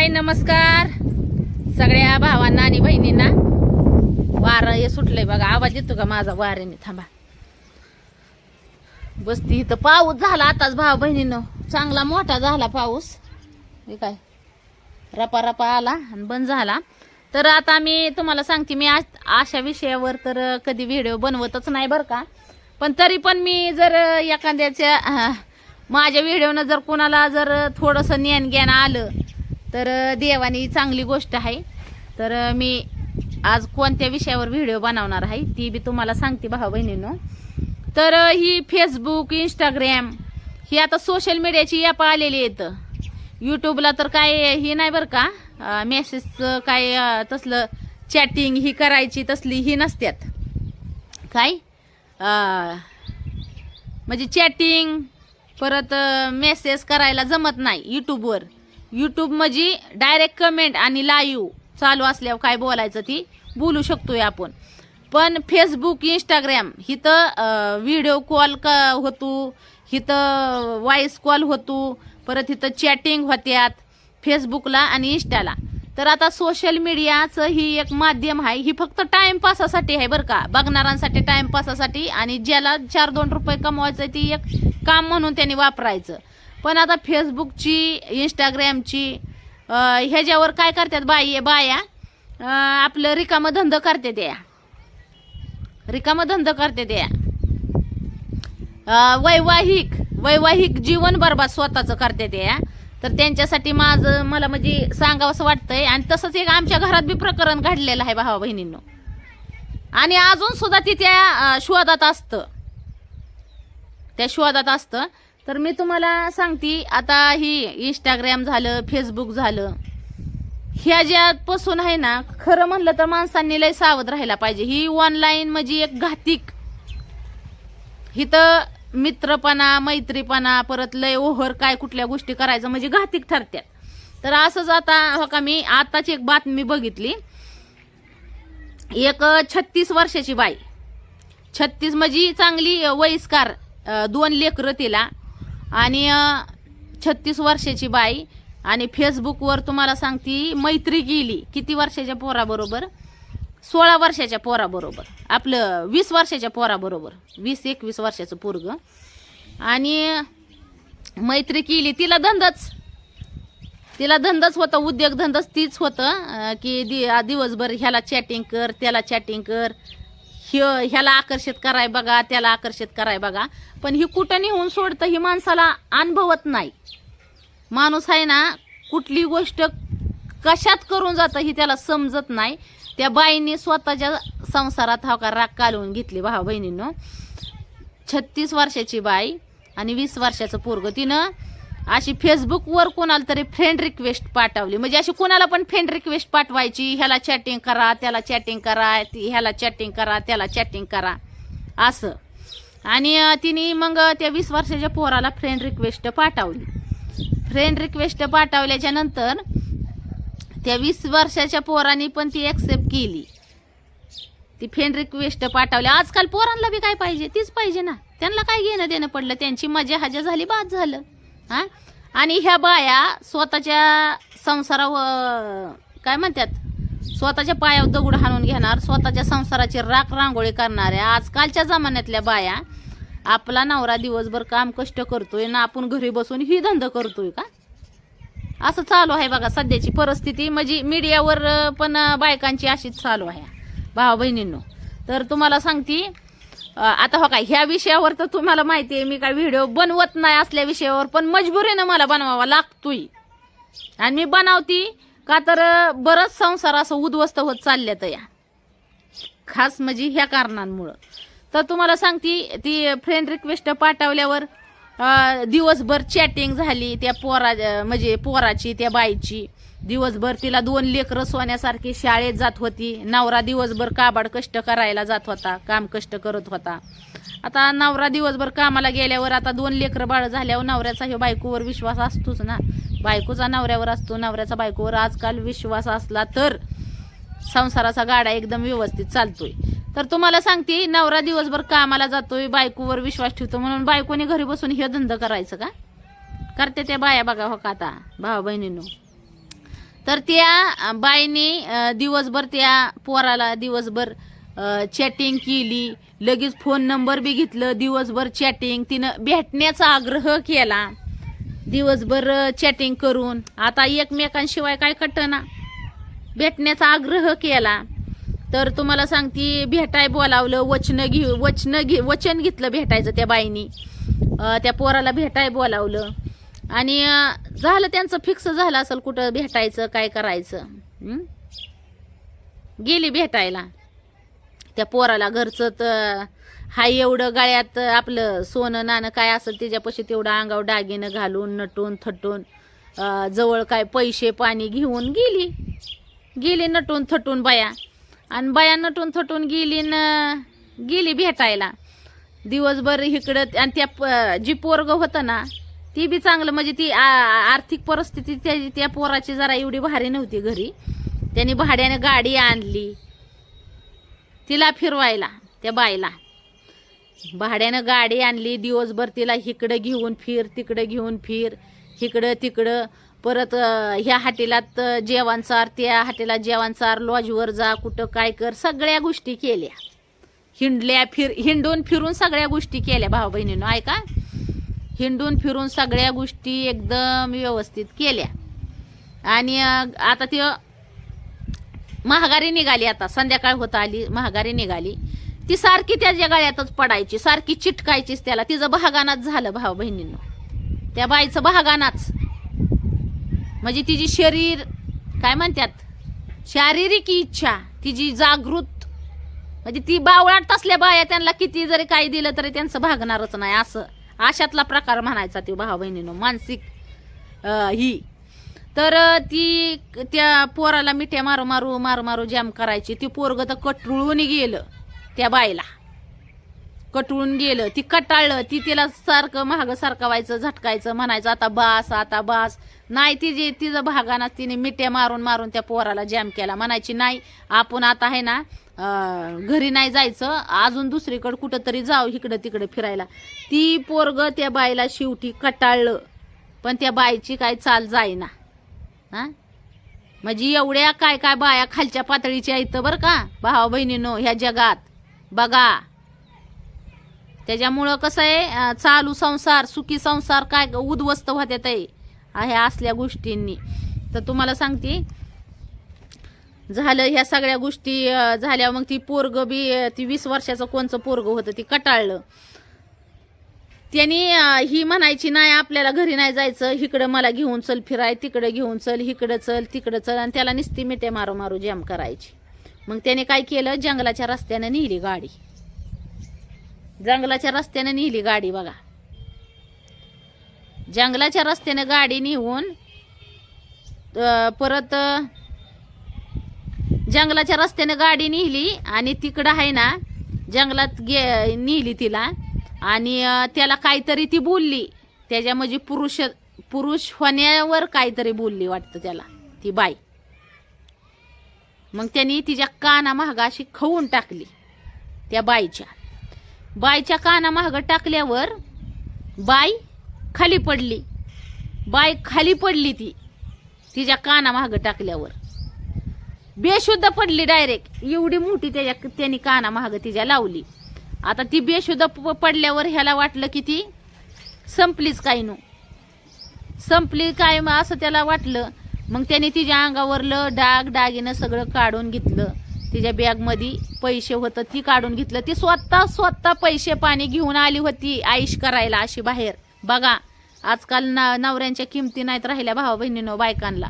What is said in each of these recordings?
हाय नमस्कार. सगळ्या भावांना आणि बहिणींना. वारं हे सुटलंय बघा. आवाज येतो का माझा? वाऱ्याने थांबा. बसती इथं. पाऊस झाला आताच भाव बहिणीनं. चांगला मोठा झाला पाऊस. हे काय? रपा रपा आला आणि बंद झाला. तर आता मी तुम्हाला सांगते मी आज अशा विषयावर तर कधी व्हिडिओ बनवतच नाही बरं का. पण तरी पण मी जर एखाद्याच्या माझ्या व्हिडिओनं जर कोणाला जर थोडंसं ज्ञान ज्ञान आलं तर देवानी चांगली गोष्ट आहे. तर मी आज कोणत्या विषयावर व्हिडिओ बनवणार आहे ती बी तुम्हाला सांगते भाऊ बहिणीनं. तर ही फेसबुक इंस्टाग्रॅम ही आता सोशल मीडियाची ॲप आलेली आहेत. यूट्यूबला तर काय ही नाही बरं का मेसेजचं काय तसलं चॅटिंग ही करायची तसली ही नसत्यात. काय? म्हणजे चॅटिंग परत मेसेज करायला जमत नाही यूट्यूबवर यूट्यूब म्हणजे डायरेक्ट कमेंट आणि लाईव्ह चालू असल्यावर काय बोलायचं ती बोलू शकतोय आपण. पण फेसबुक इंस्टाग्राम हिथं व्हिडिओ कॉल क होतो हिथं व्हॉइस कॉल होतो परत इथं चॅटिंग होत्यात फेसबुकला आणि इंस्टाला तर आता सोशल मीडियाचं ही एक माध्यम आहे. ही फक्त टाइमपासासाठी आहे बरं का. बघणाऱ्यांसाठी टाइमपासासाठी आणि ज्याला चार दोन रुपये कमवायचं ती एक काम म्हणून त्यांनी वापरायचं. पण आता फेसबुकची इंस्टाग्रामची ह्याच्यावर काय करतात बाई बाया आपलं रिकामं धंद करते त्या. रिकामं धंद करते त्या. वैवाहिक वैवाहिक जीवन बरबाद स्वतःचं करते त्या. तर त्यांच्यासाठी माझं मला म्हणजे सांगावंसं वाटतंय. आणि तसंच एक आमच्या घरात बी प्रकरण घडलेलं आहे भावा बहिणींनो. आणि अजून सुद्धा ती त्या शोधात असतं. त्या शोधात असतं. तर मी तुम्हाला सांगते आता ही इंस्टाग्राम झालं फेसबुक झालं ह्या ज्यापासून आहे ना खरं म्हणलं तर माणसांनी लय सावध राहायला पाहिजे. ही ऑनलाईन म्हणजे एक घातिक. हिथं मित्रपणा मैत्रीपणा परत लय ओव्हर काय कुठल्या गोष्टी करायचं म्हणजे घातिक ठरत्यात. तर असंच आता हो का मी आताच एक बातमी बघितली. एक छत्तीस वर्षाची बाई. छत्तीस म्हणजे चांगली वयस्कार दोन लेकरं तिला. आणि छत्तीस वर्षाची बाई आणि फेसबुकवर तुम्हाला सांगती मैत्री केली किती वर्षाच्या पोराबरोबर? सोळा वर्षाच्या पोराबरोबर. आपलं वीस वर्षाच्या पोराबरोबर. वीस एकवीस वर्षाचं पोरग. आणि मैत्री केली. तिला धंदाच. तिला धंदाच होता उद्योगधंदाच तीच होतं की दि दिवसभर ह्याला चॅटिंग कर त्याला चॅटिंग कर. ह्य ह्याला आकर्षित कराय बघा त्याला आकर्षित कराय बघा. पण ही कुठं नेऊन सोडतं ही माणसाला अनुभवत नाही. माणूस आहे ना कुठली गोष्ट कशात करून जातं ही त्याला समजत नाही. त्या बाईने स्वतःच्या संसारात हा का राग कालवून घेतली भावा बहिणीनं. छत्तीस वर्षाची बाई आणि वीस वर्षाचं पोरग. तिनं अशी फेसबुकवर कोणाला तरी फ्रेंड रिक्वेस्ट पाठवली. म्हणजे अशी कोणाला पण फ्रेंड रिक्वेस्ट पाठवायची ह्याला चॅटिंग करा त्याला चॅटिंग करा ती- ह्याला चॅटिंग करा त्याला चॅटिंग करा. असं. आणि तिने मग त्या वीस वर्षाच्या पोराला फ्रेंड रिक्वेस्ट पाठवली. फ्रेंड रिक्वेस्ट पाठवल्याच्या नंतर त्या वीस वर्षाच्या पोराने पण ती ॲक्सेप्ट केली. ती फ्रेंड रिक्वेस्ट पाठवली आजकाल पोरांना बी काय पाहिजे? तीच पाहिजे ना. त्यांना काय घेणं देणं पडलं? त्यांची मजा हजा झाली बाद झालं. हा? आणि ह्या बाया स्वतःच्या संसारावर काय म्हणतात? स्वतःच्या पायावर दगड हाणून घेणार स्वतःच्या संसाराची राख रांगोळी करणाऱ्या आजकालच्या जमान्यातल्या बाया आपला नवरा दिवसभर काम कष्ट करतोय ना आपण घरी बसून ही धंदा करतोय का? असं चालू आहे बघा सध्याची परिस्थिती. म्हणजे मीडियावर पण बायकांची अशीच चालू आहे. भावा बहिणींनो तर तुम्हाला सांगते आता हो काय ह्या विषयावर तर तुम्हाला माहिती आहे मी काय व्हिडिओ बनवत नाही असल्या विषयावर पण मजबुरीनं मला बनवावा लागतोय. आणि मी बनवती का तर बरंच संसार असं उद्ध्वस्त होत चालल्यात या. खास म्हणजे ह्या कारणांमुळं. तर तुम्हाला सांगती ती फ्रेंड रिक्वेस्ट पाठवल्यावर दिवसभर चॅटिंग झाली त्या पोरा म्हणजे पोराची त्या बाईची. दिवसभर तिला दोन लेकरं सोन्यासारखी शाळेत जात होती. नवरा दिवसभर काबाड कष्ट करायला जात होता काम कष्ट करत होता. आता नवरा दिवसभर कामाला गेल्यावर आता दोन लेकरं बाळ झाल्यावर नवऱ्याचा हे बायकोवर विश्वास असतोच ना. बायकोचा नवऱ्यावर असतो नवऱ्याचा बायकोवर आजकाल विश्वास असला तर संसाराचा गाडा एकदम व्यवस्थित चालतोय. तर तुम्हाला सांगते नवरा दिवसभर कामाला जातोय बायकोवर विश्वास ठेवतो म्हणून बायकोने घरी बसून हे धंदा करायचं का? करते त्या बाया बघा हो का आता भावा बहिणींनो तर त्या बाईने दिवसभर त्या पोराला दिवसभर चॅटिंग केली. लगेच फोन नंबर बी घेतलं. दिवसभर चॅटिंग तिनं भेटण्याचा आग्रह केला. दिवसभर चॅटिंग करून. आता एकमेकांशिवाय काय कटना? भेटण्याचा आग्रह केला. तर तुम्हाला सांगते भेटाय बोलावलं. वचनं घे वचनं घे वचन घेतलं भेटायचं त्या बाईनी. त्या पोराला भेटाय बोलावलं. आणि झालं त्यांचं फिक्स झालं असेल कुठं भेटायचं काय करायचं गेली भेटायला. त्या पोराला घरचं तर हाय एवढं गळ्यात आपलं सोनं नाणं काय असेल त्याच्यापाशी तेवढं अंगावर दागिनं घालून नटून थटून जवळ काय पैसे पाणी घेऊन गेली. गेली नटून थटून बाया. आणि बाया नटून थटून गेली न गेली भेटायला. दिवसभर इकडं आणि त्या प- जी पोरग होतं ना ती बी चांगलं म्हणजे ती आ- आर्थिक परिस्थिती त्या त्या पोराची जरा एवढी भारी नव्हती घरी. त्यांनी भाड्याने गाडी आणली. तिला फिरवायला त्या बायला भाड्यानं गाडी आणली दिवसभर तिला इकडं घेऊन फिर तिकडं घेऊन फिर इकडं तिकडं. परत ह्या हॉटेलात अं, त्या हॉटेलात जेवणसार लॉजवर जा कुठं काय कर सगळ्या गोष्टी केल्या. हिंडल्या फिर हिंडून फिरून सगळ्या गोष्टी केल्या भाऊ बहिणीनं ऐका. हिंडून फिरून सगळ्या गोष्टी एकदम व्यवस्थित केल्या. आणि आता ते महागारी निघाली आता. संध्याकाळ होत आली महागारी निघाली. ती सारखी त्याच्या जगाळ्यातच पडायची सारखी चिटकायचीच त्याला. तिचं बहागानाच झालं भाऊ बहिणीनं. त्या बाईचं बहागानाच. म्हणजे तिची शरीर काय म्हणतात? शारीरिक इच्छा तिची जागृत. म्हणजे ती बावळाट असल्या बाया त्यांना किती जरी काही दिलं तरी त्यांचं भागणारच नाही असं. अशातला प्रकार म्हणायचा ती भाऊ बहिणीनं मानसिक ही. तर ती त्या पोराला मिठ्या मारू मारू मारू मारू जॅम करायची. ती पोरग तर कटळून गेलं त्या बाईला. कटळून गेलं. ती कटाळलं. ती तिला सारखं महाग सारखं झटकायचं म्हणायचं आता बास आता बास. नाही तिची तिचं भागाना तिने मिठ्या मारून मारून त्या पोराला जॅम केला. म्हणायची नाही आपण आता आहे ना घरी नाही जायचं. अजून दुसरीकडे कुठं तरी जाऊ इकडं तिकडं फिरायला. ती पोरग त्या बाईला शेवटी कटाळलं. पण त्या बाईची काय चाल जाईना. हा? म्हणजे एवढ्या काय काय बाया खालच्या पातळीच्या आहेत बरं का? भावा बहिणीनो ह्या जगात. बघा. त्याच्यामुळं कसं आहे चालू संसार सुखी संसार काय उद्ध्वस्त होत्यात आहे. ह्या असल्या गोष्टींनी. तर तुम्हाला सांगते झालं ह्या सगळ्या गोष्टी झाल्या मग ती पोरग बी ती वीस वर्षाचं कोणचं पोरग होतं ती कटाळलं. त्यांनी ही म्हणायची नाही आपल्याला घरी नाही जायचं इकडं मला घेऊन चल फिराय तिकडं घेऊन चल इकडं चल तिकडं चल आणि त्याला निस्ती मिठे मारू मारू जॅम करायची. मग त्याने काय केलं जंगलाच्या रस्त्यानं नेली गाडी. जंगलाच्या रस्त्यानं नेली गाडी बघा. जंगलाच्या रस्त्यानं गाडी नेऊन परत जंगलाच्या रस्त्यानं गाडी नेली आणि तिकडं आहे ना जंगलात गे नेली तिला. आणि त्याला काहीतरी ती बोलली. त्याच्या म्हणजे पुरुष पुरुष होण्यावर काहीतरी बोलली वाटतं त्याला ती बाई. मग त्यांनी तिच्या कानामाग अशी खवून टाकली त्या बाईच्या. बाईच्या कानामाग टाकल्यावर बाई खाली पडली. बाई खाली पडली ती तिच्या कानामाग टाकल्यावर. बेशुद्ध पडली डायरेक्ट एवढी मोठी त्याच्या त्यांनी काना महाग तिच्या लावली. आता ती बेशुद्ध प- पडल्यावर ह्याला वाटलं की ती संपलीच काय नो. संपली काय मग असं त्याला वाटलं. मग त्याने तिच्या अंगावरलं डाग डागिनं सगळं काढून घेतलं. तिच्या बॅगमध्ये पैसे होतं ती काढून घेतलं. ती स्वतः स्वतः पैसे पाणी घेऊन आली होती आईश करायला अशी बाहेर. बघा आजकाल ना नवऱ्यांच्या किमती नाहीत राहिल्या भावा बहिणीनं बायकांना.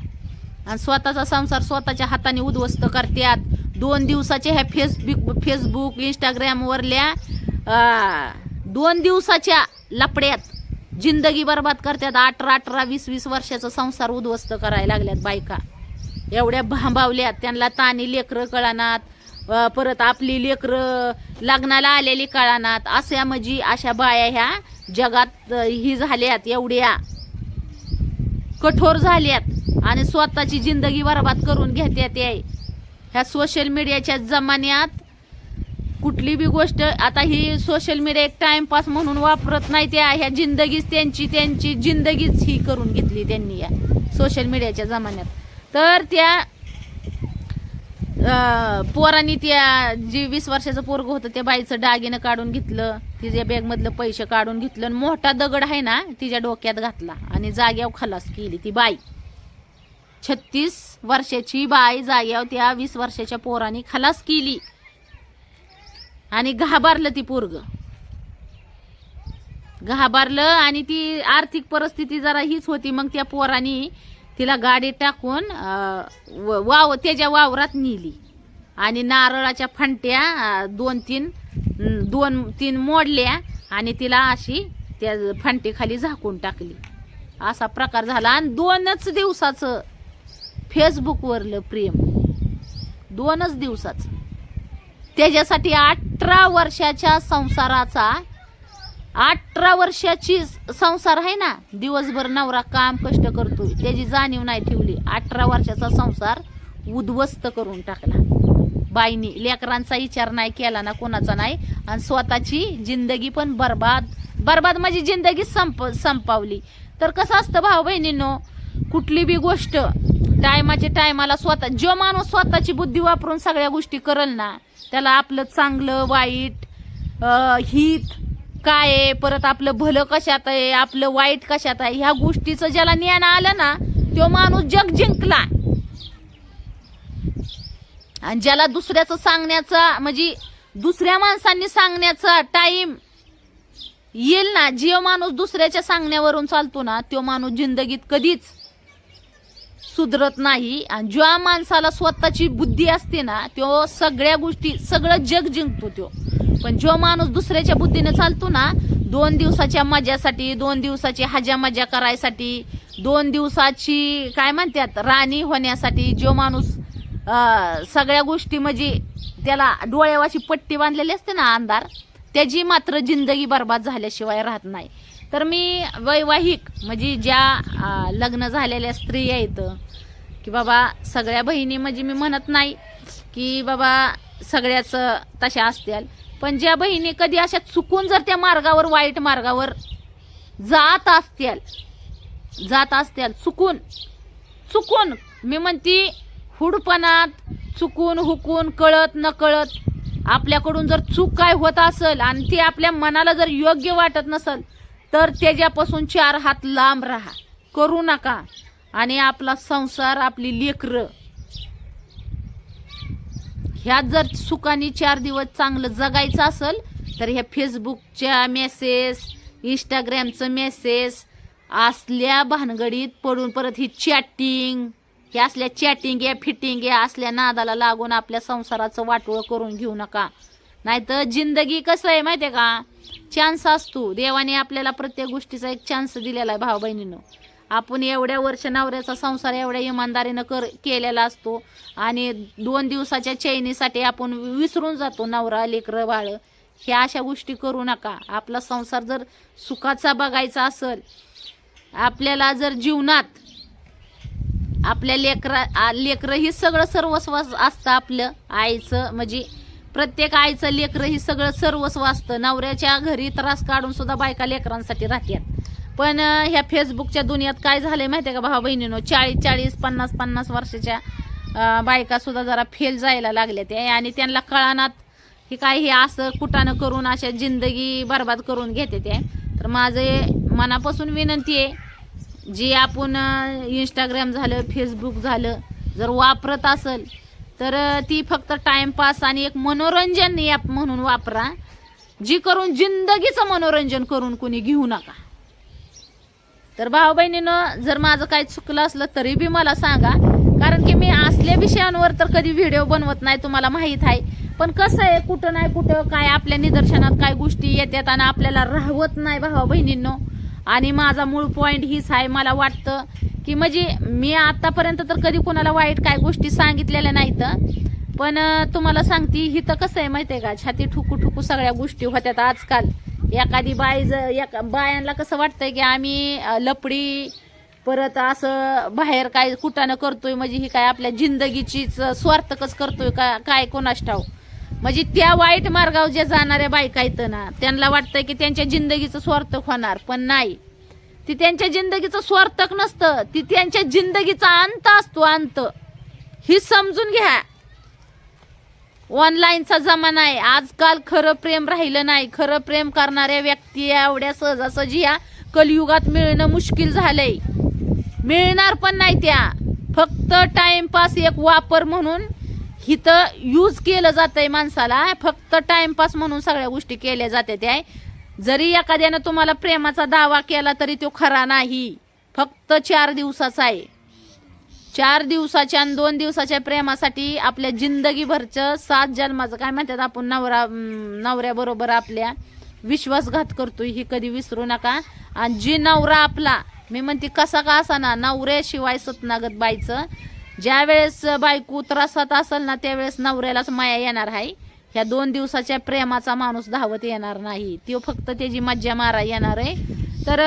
आणि स्वतःचा संसार स्वतःच्या हाताने उद्ध्वस्त करतात दोन दिवसाच्या ह्या फेसबुक फेसबुक इंस्टाग्रामवरल्या दोन दिवसाच्या लपड्यात जिंदगी बर्बाद करतात अठरा अठरा वीस वीस वर्षाचा संसार उद्ध्वस्त करायला लागल्यात बायका. एवढ्या भांबावल्यात. त्यांना तानी लेकरं कळानात. परत आपली लेकरं लग्नाला आलेली कळानात. अशा म्हणजे अशा बाया ह्या जगात ही झाल्यात एवढ्या. कठोर झाल्यात. आणि स्वतःची जिंदगी बरबाद करून घेतात आहे ह्या सोशल मीडियाच्या जमान्यात कुठली बी गोष्ट आता ही सोशल मीडिया एक टाइमपास म्हणून वापरत नाही त्या. ह्या जिंदगीच त्यांची त्यांची जिंदगीच ही करून घेतली त्यांनी या सोशल मीडियाच्या जमान्यात. तर त्या पोरांनी त्या जी वीस वर्षाचं पोरग होतं त्या बाईचं दागिनं काढून घेतलं. तिच्या बॅगमधलं पैसे काढून घेतलं. आणि मोठा दगड आहे ना तिच्या डोक्यात घातला आणि जाग्यावर खलास केली ती बाई. छत्तीस वर्षाची बाई जाग्यावर त्या वीस वर्षाच्या पोराने खलास केली. आणि घाबरलं ती पोरग. घाबरलं आणि ती आर्थिक परिस्थिती जरा हीच होती. मग त्या पोराने तिला गाडी टाकून व- वाव त्याच्या वावरात नेली. आणि नारळाच्या फंट्या दोन तीन दोन तीन मोडल्या आणि तिला अशी त्या फंटीखाली झाकून टाकली. असा प्रकार झाला. आणि दोनच दिवसाचं फेसबुकवरलं प्रेम. दोनच दिवसाचं. त्याच्यासाठी अठरा वर्षाच्या संसाराचा अठरा वर्षाची संसार आहे ना दिवसभर नवरा काम कष्ट करतोय त्याची जाणीव नाही ठेवली अठरा वर्षाचा संसार उद्ध्वस्त करून टाकला. बाईनी लेकरांचा विचार नाही केला ना कोणाचा नाही आणि स्वतःची जिंदगी पण बर्बाद बर्बाद माझी म्हणजे जिंदगी संप संपावली. तर कसं असतं भाऊ बहिणींनो कुठली बी गोष्ट टायमाच्या टायमाला स्वतः जो माणूस स्वतःची बुद्धी वापरून सगळ्या गोष्टी करल ना त्याला आपलं चांगलं वाईट हित काय आहे परत आपलं भलं कशात आहे आपलं वाईट कशात आहे ह्या गोष्टीचं ज्याला ज्ञान आलं ना तो माणूस जग जिंकला. आणि ज्याला दुसऱ्याचं सांगण्याचा म्हणजे दुसऱ्या माणसांनी सांगण्याचा टाइम येईल ना जो माणूस दुसऱ्याच्या सांगण्यावरून चालतो ना तो माणूस जिंदगीत कधीच सुधरत नाही. आणि ज्या माणसाला स्वतःची बुद्धी असते ना तो सगळ्या गोष्टी सगळं जग जिंकतो तो. पण जो माणूस दुसऱ्याच्या बुद्धीने चालतो ना दोन दिवसाच्या मजासाठी दोन दिवसाची हजा मजा करायसाठी दोन दिवसाची काय म्हणतात राणी होण्यासाठी जो माणूस सगळ्या गोष्टी म्हणजे त्याला डोळ्यावाची पट्टी बांधलेली असते ना अंधार त्याची मात्र जिंदगी बर्बाद झाल्याशिवाय राहत नाही. तर मी वैवाहिक म्हणजे ज्या लग्न झालेल्या स्त्री आहेत की बाबा सगळ्या बहिणी म्हणजे मी म्हणत नाही की बाबा सगळ्याच तशा असतील पण ज्या बहिणी कधी अशा चुकून जर त्या मार्गावर वाईट मार्गावर जात असतील जात असतील चुकून चुकून मी म्हणती हुडपणात चुकून हुकून कळत न कळत आपल्याकडून जर चूक काय होत असेल आणि ती आपल्या मनाला जर योग्य वाटत नसेल तर त्याच्यापासून चार हात लांब राहा. करू नका. आणि आपला संसार आपली लेकरं. ह्यात जर सुखाने चार दिवस चांगलं जगायचं असेल तर ह्या फेसबुकच्या मेसेज इंस्टाग्रामचं मेसेज असल्या भानगडीत पडून परत ही चॅटिंग हे असल्या चॅटिंग या फिटिंग या असल्या नादाला लागून आपल्या संसाराचं वाटोळं करून घेऊ नका. नाहीतर जिंदगी कसं आहे माहितीये का? चान्स असतो. देवाने आपल्याला प्रत्येक गोष्टीचा एक चान्स दिलेला आहे भाऊ बहिणीनं. आपण एवढ्या वर्ष नवऱ्याचा संसार एवढ्या इमानदारीनं कर केलेला असतो आणि दोन दिवसाच्या चैनीसाठी आपण विसरून जातो नवरा लेकरं बाळ. ह्या अशा गोष्टी करू नका. आपला संसार जर सुखाचा बघायचा असेल आपल्याला जर जीवनात आपल्या लेकरा लेकरं ही सगळं सर्वस्व असतं आपलं आईचं म्हणजे प्रत्येक आईचं लेकरं ही सगळं सर्वस्व असतं. नवऱ्याच्या घरी त्रास काढून सुद्धा बायका लेकरांसाठी राहतात. पण ह्या फेसबुकच्या दुनियात काय झालंय माहितीये का भाऊ बहिणीनो? चाळीस चाळीस पन्नास पन्नास वर्षाच्या बायका सुद्धा जरा फेल जायला लागल्या त्या. आणि त्यांना कळानात हे काय हे असं कुटानं करून अशा जिंदगी बर्बाद करून घेते ते तर माझे मनापासून विनंती आहे जे आपण इंस्टाग्राम झालं फेसबुक झालं जर वापरत असेल तर ती फक्त टाइमपास आणि एक मनोरंजन ॲप म्हणून वापरा. जी करून जिंदगीचं मनोरंजन करून कोणी घेऊ नका. तर भाऊ बहिणीनं जर माझं काही चुकलं असलं तरी बी मला सांगा. कारण की मी असल्या विषयांवर तर कधी व्हिडिओ बनवत नाही तुम्हाला माहीत आहे. पण कसं आहे कुठं नाही कुठं काय आपल्या निदर्शनात काय गोष्टी येतात आणि आपल्याला राहवत नाही भावा बहिणींनो आणि माझा मूळ पॉइंट हीच आहे मला वाटतं की म्हणजे मी आतापर्यंत तर कधी कोणाला वाईट काय गोष्टी सांगितलेल्या नाहीत पण तुम्हाला सांगते तर कसं आहे माहितीये का? छाती ठुकू ठुकू सगळ्या गोष्टी होत्यात आजकाल. एखादी बाई ज एका बायांना कसं वाटतंय की आम्ही लपडी परत असं बाहेर काय कुटानं करतोय म्हणजे ही काय आपल्या जिंदगीचीच स्वार्थकच करतोय का? काय कोणास ठाव म्हणजे त्या वाईट मार्गावर ज्या जाणाऱ्या बायका आहेत ना त्यांना वाटतंय की त्यांच्या जिंदगीचं स्वार्थक होणार पण नाही. ती त्यांच्या जिंदगीचं स्वार्थक नसतं ती त्यांच्या जिंदगीचा अंत असतो अंत. ही समजून घ्या. ऑनलाईनचा जमाना आहे. आजकाल खरं प्रेम राहिलं नाही. खरं प्रेम करणाऱ्या व्यक्ती एवढ्या सहजासहजी या कलियुगात मिळणं मुश्किल झालंय. मिळणार पण नाही त्या. फक्त टाइमपास एक वापर म्हणून हिथं यूज केलं जातंय माणसाला. फक्त टाइमपास म्हणून सगळ्या गोष्टी केल्या जाते त्या. जरी एखाद्यानं तुम्हाला प्रेमाचा दावा केला तरी तो खरा नाही. फक्त चार दिवसाचा आहे. चार दिवसाच्या आणि दोन दिवसाच्या प्रेमासाठी आपल्या जिंदगीभरचं सात जन्माचं काय म्हणतात आपण नवरा नवऱ्याबरोबर आपल्या विश्वासघात करतोय ही कधी विसरू नका. आणि जी नवरा आपला मी म्हणते कसा का असा ना नवऱ्याशिवाय सतनागत बाईचं ज्या वेळेस बायको त्रासात असेल ना त्यावेळेस नवऱ्यालाच माया येणार आहे. ह्या दोन दिवसाच्या प्रेमाचा माणूस धावत येणार नाही. तो फक्त त्याची मज्जा मारा येणार आहे. तर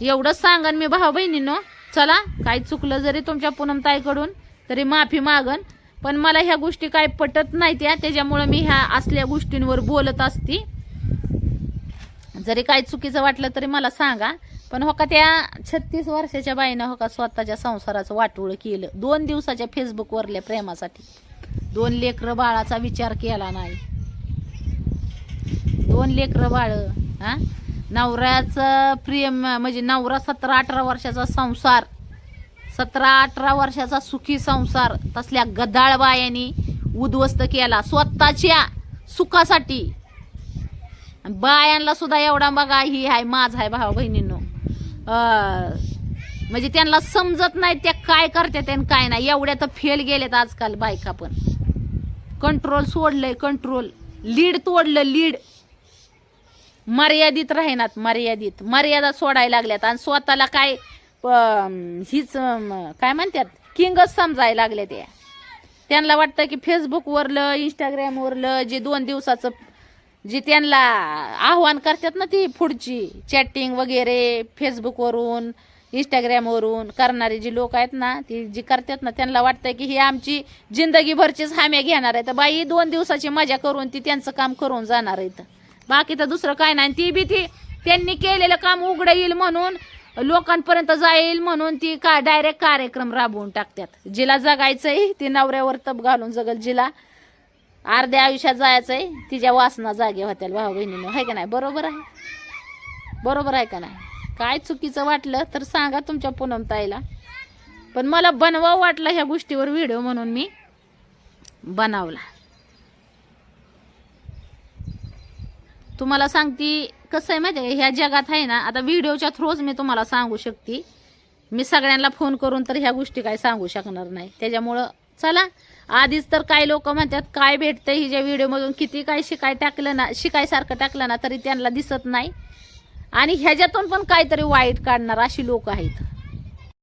एवढंच सांगन मी भाऊ बहिणीनो. चला काही चुकलं जरी तुमच्या पूनमताईकडून तरी माफी मागन. पण मला ह्या गोष्टी काय पटत नाही त्या. त्याच्यामुळं मी ह्या असल्या गोष्टींवर बोलत असती. जरी काय चुकीचं वाटलं तरी मला सांगा. पण हो का त्या छत्तीस वर्षाच्या बाईनं हो का स्वतःच्या संसाराचं वाटोळ केलं. दोन दिवसाच्या फेसबुकवरल्या प्रेमासाठी. दोन लेकरं बाळाचा विचार केला नाही. दोन लेकरं बाळ हा? नवऱ्याचं प्रेम म्हणजे नवरा सतरा अठरा वर्षाचा संसार सतरा अठरा वर्षाचा सुखी संसार तसल्या गदाळ बायांनी उद्ध्वस्त केला. स्वतःच्या सुखासाठी. बायांना सुद्धा एवढा बघा ही आहे माझ आहे भावा बहिणी म्हणजे त्यांना समजत नाही त्या काय करतात आणि काय नाही. एवढ्या तर फेल गेलेत आजकाल बायका पण. कंट्रोल सोडलंय कंट्रोल लीड तोडलं लीड मर्यादित राहिनात मर्यादित. मर्यादा सोडायला लागल्यात आणि स्वतःला काय हीच काय म्हणतात? किंगच समजायला लागले त्या त्यांना वाटतं की फेसबुकवरलं इंस्टाग्रामवरलं जे दोन दिवसाचं जी त्यांना आव्हान करतात ना ती पुढची चॅटिंग वगैरे फेसबुकवरून इंस्टाग्रामवरून करणारे जी लोक आहेत ना ती जी करतात ना त्यांना वाटतं की ही आमची जिंदगीभरचीच हाम्या घेणार आहे तर बाई दोन दिवसाची मजा करून ती त्यांचं काम करून जाणार आहेत. बाकी तर दुसरं काय नाही. ती बी ती त्यांनी केलेलं काम उघडं येईल म्हणून लोकांपर्यंत जाईल म्हणून ती का डायरेक्ट कार्यक्रम राबवून टाकतात. जिला जगायचंय ती नवऱ्यावर तप घालून जगल जिला. अर्ध्या आयुष्यात जायचंय. तिच्या वासना जागे होत्या भाऊ बहिणीनं. आहे का नाही? बरोबर आहे. बरोबर आहे का नाही? काय चुकीचं वाटलं तर सांगा तुमच्या पूनम ताईला. पण मला बनवावं वाटलं ह्या गोष्टीवर व्हिडिओ म्हणून मी बनवला. तुम्हाला सांगती कसं आहे माहिती आहे ह्या जगात आहे ना आता व्हिडिओच्या थ्रूच मी तुम्हाला सांगू शकते. मी सगळ्यांना फोन करून तर ह्या गोष्टी काय सांगू शकणार नाही. त्याच्यामुळं चला आधीच तर काही लोक म्हणतात काय भेटतं हिच्या व्हिडिओमधून किती काय शिकाय टाकलं ना शिकायसारखं टाकलं ना तरी त्यांना दिसत नाही. आणि ह्याच्यातून पण काहीतरी वाईट काढणार अशी लोक आहेत.